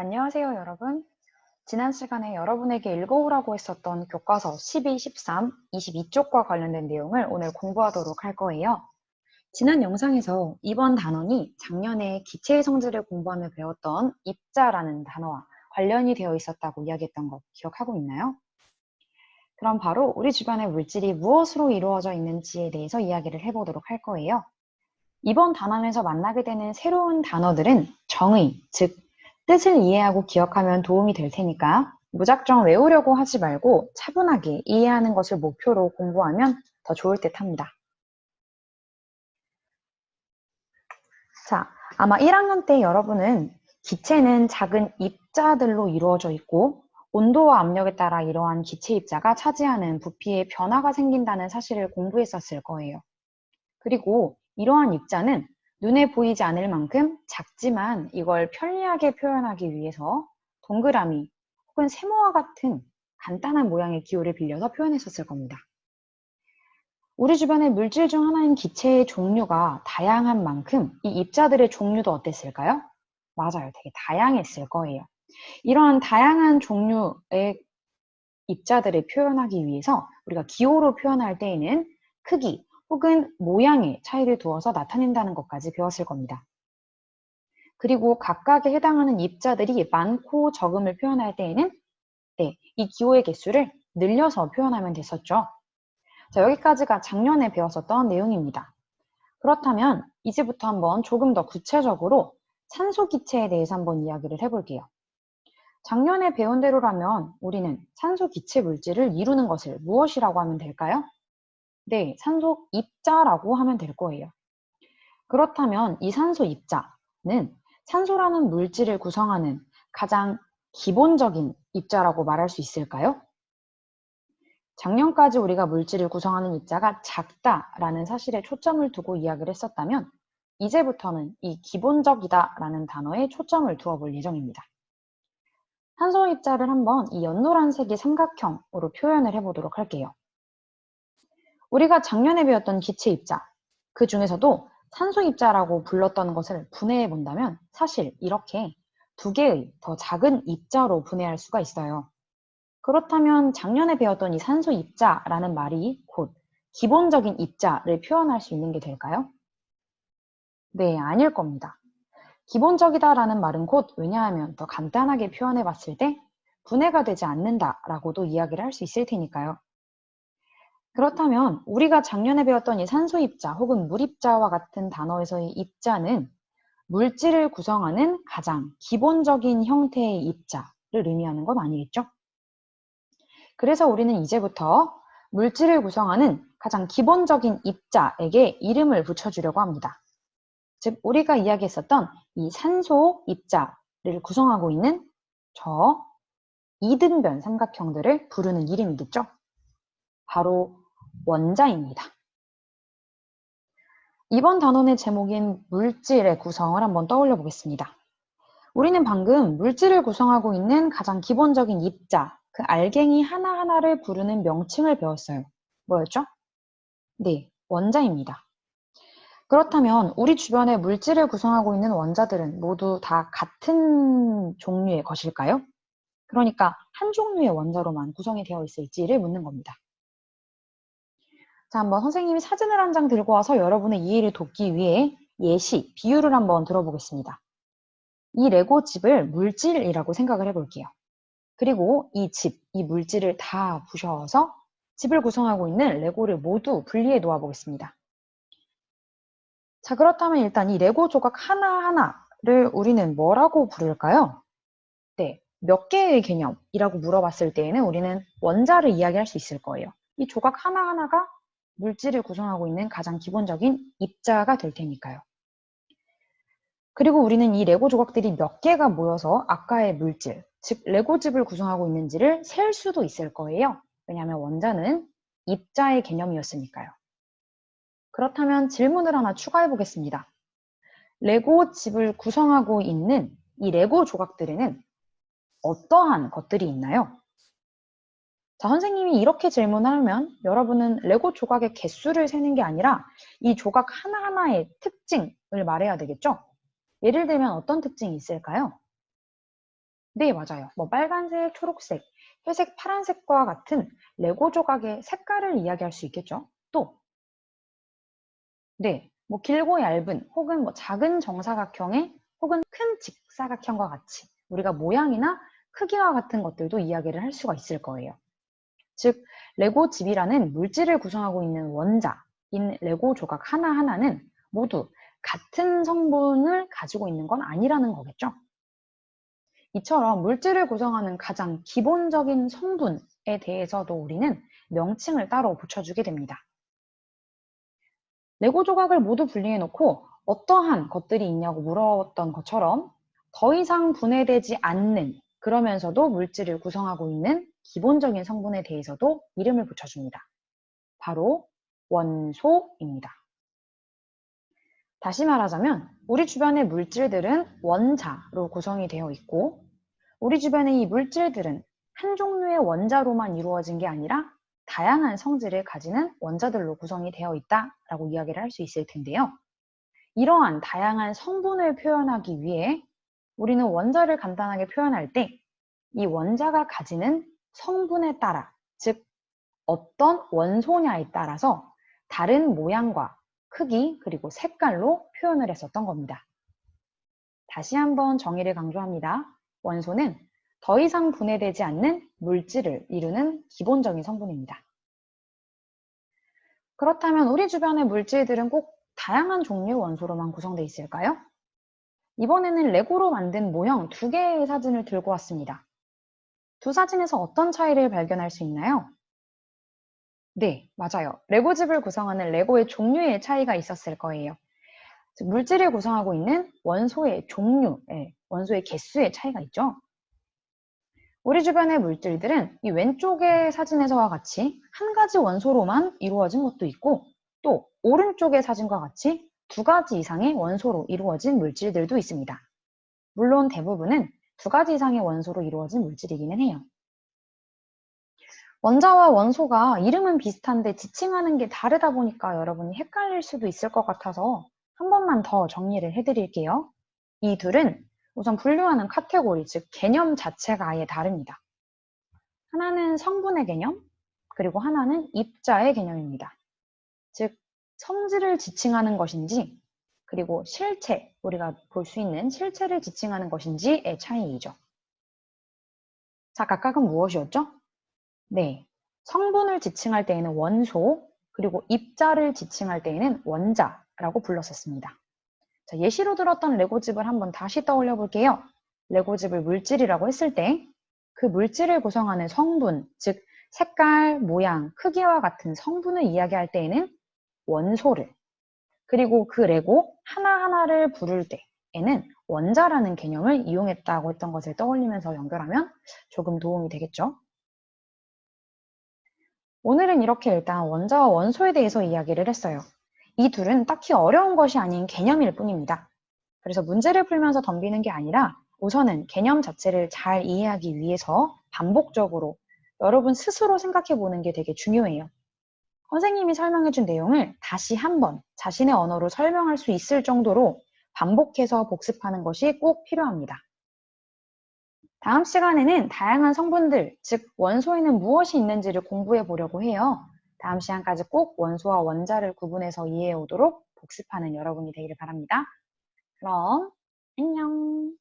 안녕하세요, 여러분. 지난 시간에 여러분에게 읽어오라고 했었던 교과서 12, 13, 22쪽과 관련된 내용을 오늘 공부하도록 할 거예요. 지난 영상에서 이번 단원이 작년에 기체의 성질을 공부하며 배웠던 입자라는 단어와 관련이 되어 있었다고 이야기했던 것 기억하고 있나요? 그럼 바로 우리 주변의 물질이 무엇으로 이루어져 있는지에 대해서 이야기를 해보도록 할 거예요. 이번 단원에서 만나게 되는 새로운 단어들은 정의, 즉 뜻을 이해하고 기억하면 도움이 될 테니까 무작정 외우려고 하지 말고 차분하게 이해하는 것을 목표로 공부하면 더 좋을 듯 합니다. 자, 아마 1학년 때 여러분은 기체는 작은 입자들로 이루어져 있고 온도와 압력에 따라 이러한 기체 입자가 차지하는 부피에 변화가 생긴다는 사실을 공부했었을 거예요. 그리고 이러한 입자는 눈에 보이지 않을 만큼 작지만 이걸 편리하게 표현하기 위해서 동그라미 혹은 세모와 같은 간단한 모양의 기호를 빌려서 표현했었을 겁니다. 우리 주변의 물질 중 하나인 기체의 종류가 다양한 만큼 이 입자들의 종류도 어땠을까요? 맞아요. 되게 다양했을 거예요. 이러한 다양한 종류의 입자들을 표현하기 위해서 우리가 기호로 표현할 때에는 크기 혹은 모양의 차이를 두어서 나타낸다는 것까지 배웠을 겁니다. 그리고 각각에 해당하는 입자들이 많고 적음을 표현할 때에는 네, 이 기호의 개수를 늘려서 표현하면 됐었죠. 자, 여기까지가 작년에 배웠었던 내용입니다. 그렇다면 이제부터 한번 조금 더 구체적으로 산소 기체에 대해서 한번 이야기를 해볼게요. 작년에 배운 대로라면 우리는 산소 기체 물질을 이루는 것을 무엇이라고 하면 될까요? 네, 산소 입자라고 하면 될 거예요. 그렇다면 이 산소 입자는 산소라는 물질을 구성하는 가장 기본적인 입자라고 말할 수 있을까요? 작년까지 우리가 물질을 구성하는 입자가 작다라는 사실에 초점을 두고 이야기를 했었다면 이제부터는 이 기본적이다라는 단어에 초점을 두어 볼 예정입니다. 산소 입자를 한번 이 연노란색의 삼각형으로 표현을 해보도록 할게요. 우리가 작년에 배웠던 기체 입자, 그 중에서도 산소 입자라고 불렀던 것을 분해해 본다면 사실 이렇게 두 개의 더 작은 입자로 분해할 수가 있어요. 그렇다면 작년에 배웠던 이 산소 입자라는 말이 곧 기본적인 입자를 표현할 수 있는 게 될까요? 네, 아닐 겁니다. 기본적이다라는 말은 곧 왜냐하면 더 간단하게 표현해 봤을 때 분해가 되지 않는다라고도 이야기를 할 수 있을 테니까요. 그렇다면 우리가 작년에 배웠던 이 산소 입자 혹은 물 입자와 같은 단어에서의 입자는 물질을 구성하는 가장 기본적인 형태의 입자를 의미하는 건 아니겠죠? 그래서 우리는 이제부터 물질을 구성하는 가장 기본적인 입자에게 이름을 붙여주려고 합니다. 즉, 우리가 이야기했었던 이 산소 입자를 구성하고 있는 저 이등변 삼각형들을 부르는 이름이겠죠? 바로 원자입니다. 이번 단원의 제목인 물질의 구성을 한번 떠올려 보겠습니다. 우리는 방금 물질을 구성하고 있는 가장 기본적인 입자, 그 알갱이 하나하나를 부르는 명칭을 배웠어요. 뭐였죠? 네, 원자입니다. 그렇다면 우리 주변의 물질을 구성하고 있는 원자들은 모두 다 같은 종류의 것일까요? 그러니까 한 종류의 원자로만 구성이 되어 있을지를 묻는 겁니다. 자, 한번 선생님이 사진을 한 장 들고 와서 여러분의 이해를 돕기 위해 예시, 비유를 한번 들어보겠습니다. 이 레고 집을 물질이라고 생각을 해볼게요. 그리고 이 집, 이 물질을 다 부셔서 집을 구성하고 있는 레고를 모두 분리해 놓아 보겠습니다. 자, 그렇다면 일단 이 레고 조각 하나하나를 우리는 뭐라고 부를까요? 네, 몇 개의 개념이라고 물어봤을 때에는 우리는 원자를 이야기할 수 있을 거예요. 이 조각 하나하나가 물질을 구성하고 있는 가장 기본적인 입자가 될 테니까요. 그리고 우리는 이 레고 조각들이 몇 개가 모여서 아까의 물질, 즉 레고집을 구성하고 있는지를 셀 수도 있을 거예요. 왜냐하면 원자는 입자의 개념이었으니까요. 그렇다면 질문을 하나 추가해 보겠습니다. 레고 집을 구성하고 있는 이 레고 조각들에는 어떠한 것들이 있나요? 자, 선생님이 이렇게 질문하면 여러분은 레고 조각의 개수를 세는 게 아니라 이 조각 하나하나의 특징을 말해야 되겠죠? 예를 들면 어떤 특징이 있을까요? 네, 맞아요. 뭐 빨간색, 초록색, 회색, 파란색과 같은 레고 조각의 색깔을 이야기할 수 있겠죠. 또, 네, 뭐 길고 얇은 혹은 뭐 작은 정사각형의 혹은 큰 직사각형과 같이 우리가 모양이나 크기와 같은 것들도 이야기를 할 수가 있을 거예요. 즉, 레고 집이라는 물질을 구성하고 있는 원자인 레고 조각 하나하나는 모두 같은 성분을 가지고 있는 건 아니라는 거겠죠. 이처럼 물질을 구성하는 가장 기본적인 성분에 대해서도 우리는 명칭을 따로 붙여주게 됩니다. 레고 조각을 모두 분리해 놓고 어떠한 것들이 있냐고 물었던 것처럼 더 이상 분해되지 않는 그러면서도 물질을 구성하고 있는 기본적인 성분에 대해서도 이름을 붙여줍니다. 바로 원소입니다. 다시 말하자면 우리 주변의 물질들은 원자로 구성이 되어 있고 우리 주변의 이 물질들은 한 종류의 원자로만 이루어진 게 아니라 다양한 성질을 가지는 원자들로 구성이 되어 있다라고 이야기를 할 수 있을 텐데요. 이러한 다양한 성분을 표현하기 위해 우리는 원자를 간단하게 표현할 때 이 원자가 가지는 성분에 따라, 즉 어떤 원소냐에 따라서 다른 모양과 크기 그리고 색깔로 표현을 했었던 겁니다. 다시 한번 정의를 강조합니다. 원소는 더 이상 분해되지 않는 물질을 이루는 기본적인 성분입니다. 그렇다면 우리 주변의 물질들은 꼭 다양한 종류의 원소로만 구성되어 있을까요? 이번에는 레고로 만든 모형 두 개의 사진을 들고 왔습니다. 두 사진에서 어떤 차이를 발견할 수 있나요? 네, 맞아요. 레고집을 구성하는 레고의 종류의 차이가 있었을 거예요. 즉, 물질을 구성하고 있는 원소의 종류, 예, 원소의 개수의 차이가 있죠. 우리 주변의 물질들은 이 왼쪽의 사진에서와 같이 한 가지 원소로만 이루어진 것도 있고 또 오른쪽의 사진과 같이 두 가지 이상의 원소로 이루어진 물질들도 있습니다. 물론 대부분은 두 가지 이상의 원소로 이루어진 물질이기는 해요. 원자와 원소가 이름은 비슷한데 지칭하는 게 다르다 보니까 여러분이 헷갈릴 수도 있을 것 같아서 한 번만 더 정리를 해드릴게요. 이 둘은 우선 분류하는 카테고리, 즉 개념 자체가 아예 다릅니다. 하나는 성분의 개념, 그리고 하나는 입자의 개념입니다. 즉 성질을 지칭하는 것인지 그리고 실체, 우리가 볼 수 있는 실체를 지칭하는 것인지의 차이이죠. 자, 각각은 무엇이었죠? 네. 성분을 지칭할 때에는 원소, 그리고 입자를 지칭할 때에는 원자라고 불렀었습니다. 자, 예시로 들었던 레고집을 한번 다시 떠올려 볼게요. 레고집을 물질이라고 했을 때 그 물질을 구성하는 성분, 즉 색깔, 모양, 크기와 같은 성분을 이야기할 때에는 원소를 그리고 그 레고 하나하나를 부를 때에는 원자라는 개념을 이용했다고 했던 것을 떠올리면서 연결하면 조금 도움이 되겠죠. 오늘은 이렇게 일단 원자와 원소에 대해서 이야기를 했어요. 이 둘은 딱히 어려운 것이 아닌 개념일 뿐입니다. 그래서 문제를 풀면서 덤비는 게 아니라 우선은 개념 자체를 잘 이해하기 위해서 반복적으로 여러분 스스로 생각해 보는 게 되게 중요해요. 선생님이 설명해 준 내용을 다시 한번 자신의 언어로 설명할 수 있을 정도로 반복해서 복습하는 것이 꼭 필요합니다. 다음 시간에는 다양한 성분들, 즉 원소에는 무엇이 있는지를 공부해 보려고 해요. 다음 시간까지 꼭 원소와 원자를 구분해서 이해해 오도록 복습하는 여러분이 되기를 바랍니다. 그럼 안녕!